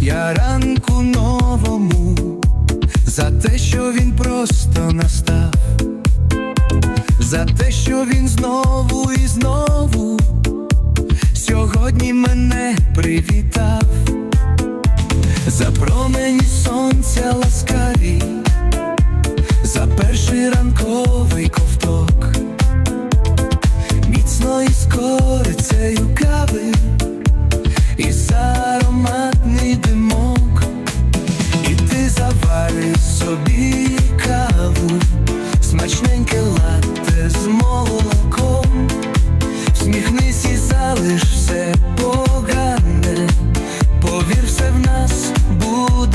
Я ранку новому за те, що він просто настав, за те, що він знову і знову сьогодні мене привітав, за промені сонця ласкаві, за перший ранковий ковток, міцно із корицею кави. латте з всміхнись і залиш все погане, повір все в нас буде.